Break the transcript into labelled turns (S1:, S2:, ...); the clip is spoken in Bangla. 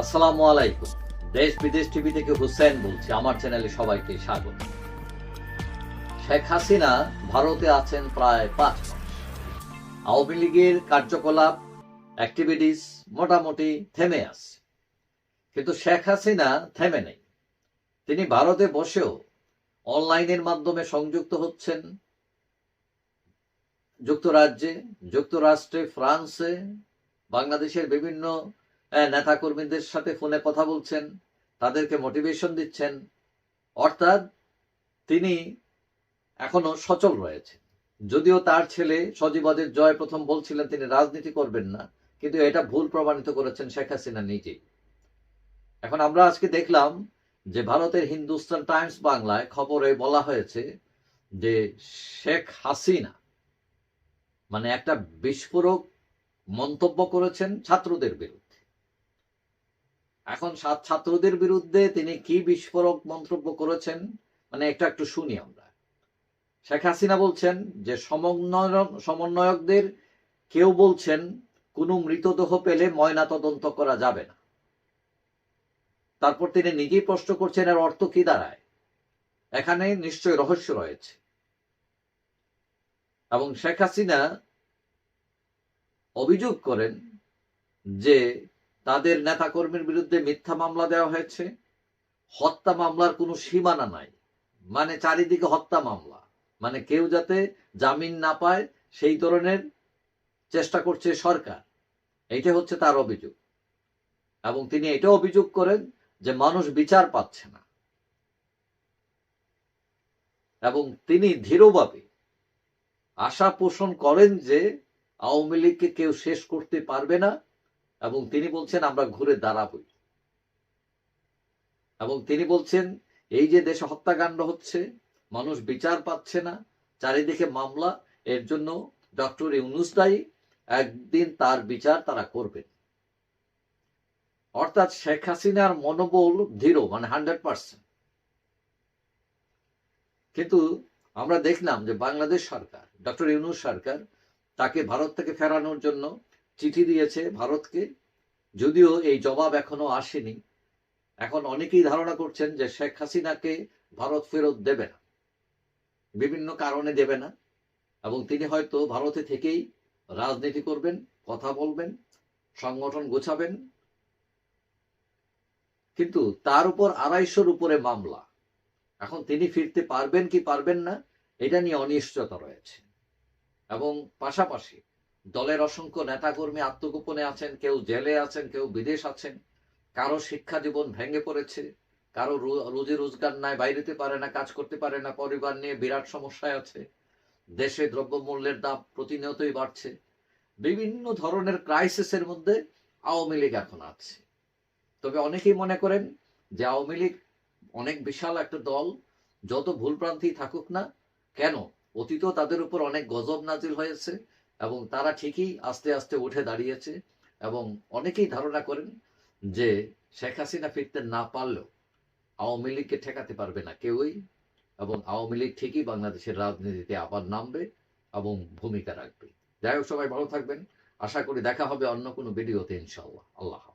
S1: আসসালামু আলাইকুম। দেশ বিদেশ টিভি থেকে হুসেন বলছি, আমার চ্যানেলে সবাইকে স্বাগত। শেখ হাসিনা ভারতে আছেন প্রায় পাঁচ মাস। আওয়ামী লীগের কার্যকলাপ অ্যাক্টিভিটিস মোটামুটি থেমে আছে। কিন্তু শেখ হাসিনা থেমে নেই। তিনি ভারতে বসেও অনলাইনের মাধ্যমে সংযুক্ত হচ্ছেন। যুক্তরাজ্যে, যুক্তরাষ্ট্রে, ফ্রান্সে, বাংলাদেশের বিভিন্ন আহ, নেতাকর্মীদের সাথে ফোনে কথা বলছেন তাদেরকে মোটিভেশন দিচ্ছেন। অর্থাৎ তিনি এখনও সচল রয়েছে যদিও তার ছেলে সজীবদের জয় প্রথম বলছিলেন তিনি রাজনীতি করবেন না কিন্তু এটা ভুল প্রমাণিত করেছেন শেখ হাসিনা নিজেই। এখন আমরা আজকে দেখলাম যে ভারতের হিন্দুস্তান টাইমস বাংলায় খবরে বলা হয়েছে যে শেখ হাসিনা মানে একটা বিস্ফোরক মন্তব্য করেছেন ছাত্রদের বিরুদ্ধে। এখন সাত ছাত্রদের বিরুদ্ধে তিনি কি বিস্ফোরক মন্তব্য করেছেন? মানে এটা একটু শুনি আমরা। শেখ হাসিনা বলছেন যে সমন্বয় সমন্বয়কদের কেউ বলছেন, কোনো মৃতদেহ পেলে ময়না তদন্ত করা যাবে না। তারপর তিনি নিজেই প্রশ্ন করছেন, এর অর্থ কি দাঁড়ায়? এখানে নিশ্চয় রহস্য রয়েছে। এবং শেখ হাসিনা অভিযোগ করেন যে তাদের নেতাকর্মীর বিরুদ্ধে মিথ্যা মামলা দেওয়া হয়েছে। হত্যা মামলার কোনো সীমানা নাই। মানে চারিদিকে হত্যা মামলা। মানে কেউ যাতে জামিন না পায়, সেই ধরনের চেষ্টা করছে সরকার। এইটা হচ্ছে তার অভিযোগ। এবং তিনি এটাও অভিযোগ করেন যে মানুষ বিচার পাচ্ছে না। এবং তিনি ধীরভাবে আশা পোষণ করেন যে আওয়ামী লীগকে কেউ শেষ করতে পারবে না। এবং তিনি বলছেন, আমরা ঘুরে দাঁড়াবই। এবং তিনি বলছেন, এই যে দেশে হত্যাকাণ্ড হচ্ছে, মানুষ বিচার পাচ্ছে না, চারিদিকে মামলা, এর জন্য ডক্টর ইউনুস দায়ী, একদিন তার বিচার তারা করবেন। অর্থাৎ শেখ হাসিনার মনোবল দৃঢ় মানে হান্ড্রেড পার্সেন্ট। কিন্তু আমরা দেখলাম যে বাংলাদেশ সরকার, ডক্টর ইউনুস সরকার, তাকে ভারত থেকে ফেরানোর জন্য চিঠি দিয়েছে ভারতকে। যদিও এই জবাব এখনও আসেনি। এখন অনেকেই ধারণা করছেন যে শেখ হাসিনাকে ভারত ফেরত দেবে না। বিভিন্ন কারণে দেবে না। এবং তিনি হয়তো ভারতে থেকেই রাজনীতি করবেন, কথা বলবেন, সংগঠন গোছাবেন। কিন্তু তার উপর আড়াইশোর উপরে মামলা। এখন তিনি ফিরতে পারবেন কি পারবেন না, এটা নিয়ে অনিশ্চয়তা রয়েছে। এবং পাশাপাশি দলের অসংখ্য নেতাকর্মী আত্মগোপনে আছেন, কেউ জেলে আছেন, কেউ বিদেশ আছেন। কারও শিক্ষা জীবন ভেঙে পড়েছে, কারও রুজি রোজগার নাই বাইরেতে পারে না, কাজ করতে পারে না, পরিবার নিয়ে বিরাট সমস্যায় আছে। দেশে দ্রব্যমূল্যের দাম প্রতিনিয়তই বাড়ছে। বিভিন্ন ধরনের ক্রাইসিসের মধ্যে আওয়ামী লীগ এখন আছে। তবে অনেকেই মনে করেন যে আওয়ামী লীগ অনেক বিশাল একটা দল, যত ভুলভ্রান্তি থাকুক না কেন, অতীতেও তাদের উপর অনেক গজব নাজিল হয়েছে। এবং তারা ঠিকই আস্তে আস্তে উঠে দাঁড়িয়েছে এবং অনেকেই ধারণা করেন যে শেখ হাসিনা ফিরতে না পারলেও আওয়ামী লীগকে ঠেকাতে পারবে না কেউই এবং আওয়ামী লীগ ঠিকই বাংলাদেশের রাজনীতিতে আবার নামবে এবং ভূমিকা রাখবে। যাই হোক, সবাই ভালো থাকবেন। আশা করি দেখা হবে অন্য কোনো ভিডিওতে ইনশাল্লাহ আল্লাহ।